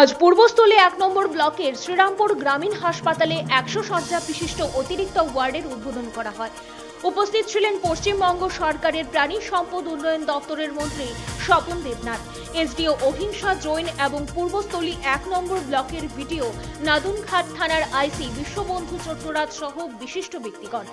আজ পূর্বস্থলে এক নম্বর ব্লকের শ্রীরামপুর গ্রামীণ হাসপাতালে একশো শয্যা বিশিষ্ট অতিরিক্ত ওয়ার্ডের উদ্বোধন করা হয়। উপস্থিত ছিলেন পশ্চিমবঙ্গ সরকারের প্রাণী সম্পদ উন্নয়ন দপ্তরের মন্ত্রী স্বপন দেবনাথ। এসডিও অহিংসা জৈন এবং পূর্বস্থলী এক নম্বর ব্লকের ভিডিও নাদুনঘাট থানার আইসি বিশ্ববন্ধু চট্টরাজ সহ বিশিষ্ট ব্যক্তিগণ।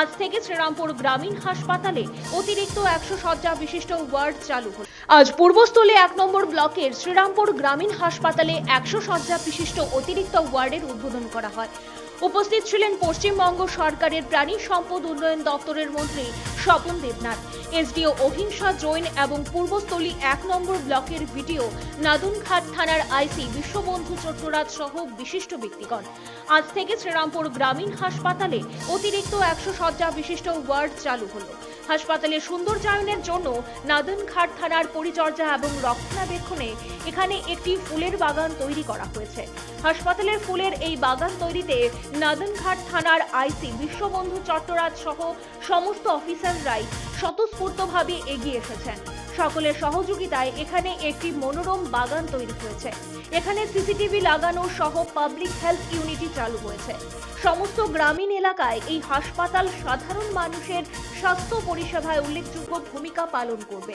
আজ থেকে শ্রীরামপুর গ্রামীণ হাসপাতালে অতিরিক্ত একশো শয্যা বিশিষ্ট ওয়ার্ড চালু হল। আজ পূর্বস্থলী এক নম্বর ব্লকের শ্রীরামপুর গ্রামীণ হাসপাতালে একশো শয্যা বিশিষ্ট অতিরিক্ত ওয়ার্ডের উদ্বোধন করা হয়। উপস্থিত ছিলেন পশ্চিমবঙ্গ সরকারের প্রাণী সম্পদ উন্নয়ন দপ্তরের মন্ত্রী স্বপন দেবনাথ। এসডিও অহিংসা জৈন এবং পূর্বস্থলী এক নম্বর ব্লকের ভিডিও নাদুনঘাট থানার আইসি বিশ্ববন্ধু চট্টরাজ সহ বিশিষ্ট ব্যক্তিগণ। আজ থেকে শ্রীরামপুর গ্রামীণ হাসপাতালে অতিরিক্ত একশো শয্যা বিশিষ্ট ওয়ার্ড চালু হলো। হাসপাতালের সৌন্দর্যায়নের জন্য নাদনঘাট থানার পরিচর্যা এবং রক্ষণাবেক্ষণে এখানে একটি ফুলের বাগান তৈরি করা হয়েছে। হাসপাতালের ফুলের এই বাগান তৈরিতে নাদনঘাট থানার আইসি বিশ্ববন্ধু চট্টরাজ সহ সমস্ত অফিসাররাই স্বতঃস্ফূর্তভাবে এগিয়ে এসেছেন। সকলের সহযোগিতায় এখানে একটি মনোরম বাগান তৈরি হয়েছে। এখানে সিসিটিভি লাগানো সহ পাবলিক হেলথ ইউনিটি চালু হয়েছে। সমস্ত গ্রামীণ এলাকায় এই হাসপাতাল সাধারণ মানুষের স্বাস্থ্য পরিষেবায় উল্লেখযোগ্য ভূমিকা পালন করবে।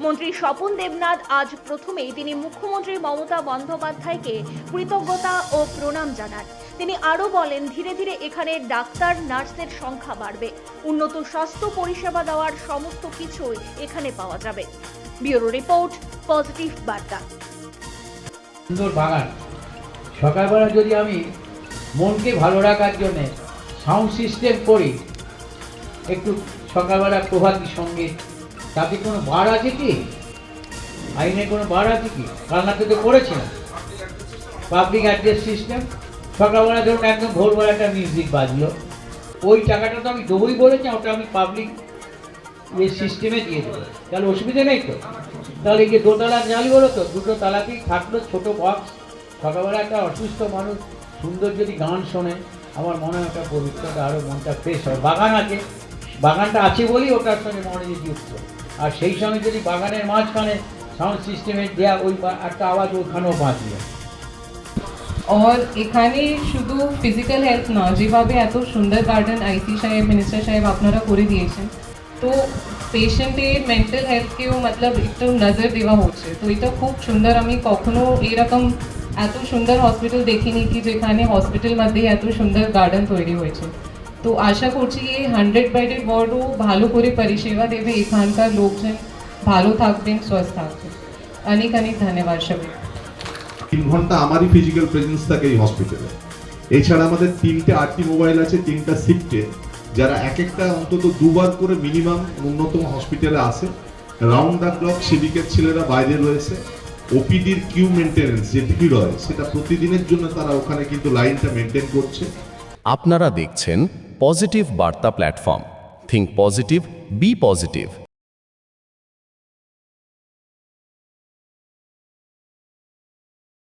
মন্ত্রী স্বপন দেবনাথ আজ প্রথমেই তিনি মুখ্যমন্ত্রী মমতা বন্দ্যোপাধ্যায়কে কৃতজ্ঞতা ও প্রণাম জানান। তিনি আরও বলেন, ধীরে ধীরে এখানে ডাক্তার নার্সের সংখ্যা বাড়বে। উন্নত স্বাস্থ্য পরিষেবা দেওয়ার সমস্ত কিছুই এখানে পাওয়া যাবে। ব্যুরো রিপোর্ট, পজিটিভ বার্তা। সুন্দর বাগান। সকালবেলা যদি আমি মনকে ভালো রাখার জন্য সাউন্ড সিস্টেম করি। একটু সকালবেলা প্রভাতী সংগীত তাতে কোনো বার আছে কি? আইনে কোনো বার আছে কি? কালনাতে তো করেছিলাম। পাবলিক অ্যাড্রেস সিস্টেম সকালবেলা ধরুন একদম ভোরবেলা একটা মিউজিক বাজলো। ওই টাকাটা তো আমি দেবোই বলেছি, ওটা আমি পাবলিক এই সিস্টেমে দিয়ে দেবো। তাহলে অসুবিধা নেই তো? তাহলে এই যে দোতলা জালি বলো তো, দুটো তালাতেই থাকল ছোট বক্স সকালবেলা একটা অসুস্থ মানুষ সুন্দর যদি গান শোনে, আমার মনে হয় ওটা পবিত্রতা আরও মনটা ফ্রেশ হয়। বাগান আছে, বাগানটা আছে বলেই ওটার সঙ্গে মনে যুক্ত আর সেই সঙ্গে যদি বাগানের মাঝখানে সাউন্ড সিস্টেমে দেওয়া ওই একটা আওয়াজ ওখানেও বাঁচবে और এখানে শুধু ফিজিক্যাল হেলথ না যেভাবে এত সুন্দর গার্ডেন আইসি সাহেব মিনিস্টার সাহেব আপনারা করে দিয়েছেন, তো পেশেন্টের মেন্টাল হেলথকেও মতলব একটু নজর দেওয়া হচ্ছে। তো এটা খুব সুন্দর, আমি কখনো এরকম এত সুন্দর হসপিটাল দেখিনি কি যেখানে হসপিটাল মধ্যে এত সুন্দর গার্ডেন তৈরি হয়েছে। তো আশা করছি এই হান্ড্রেড বেডেড ওয়ার্ডও ভালো করে পরিষেবা দেবে। এখানকার লোকজন ভালো থাকবেন, সুস্থ থাকবেন। অনেক অনেক ধন্যবাদ সবাই তিন ঘণ্টা আমারই ফিজিক্যাল প্রেজেন্স থাকে এই হসপিটালে এছাড়া আমাদের তিনটে আরটি মোবাইল আছে, তিনটা শিফটে যারা এক একটা অন্তত দুবার করে মিনিমাম ন্যূনতম হসপিটালে আসে। রাউন্ড দ্য ক্লক সিভিকের ছেলেরা বাইরে রয়েছে। ওপিডির কিউ মেনটেনেন্স যে ভিড় হয়, সেটা প্রতিদিনের জন্য তারা ওখানে কিন্তু লাইনটা মেনটেন করছে। আপনারা দেখছেন পজিটিভ বার্তা platform think positive be positive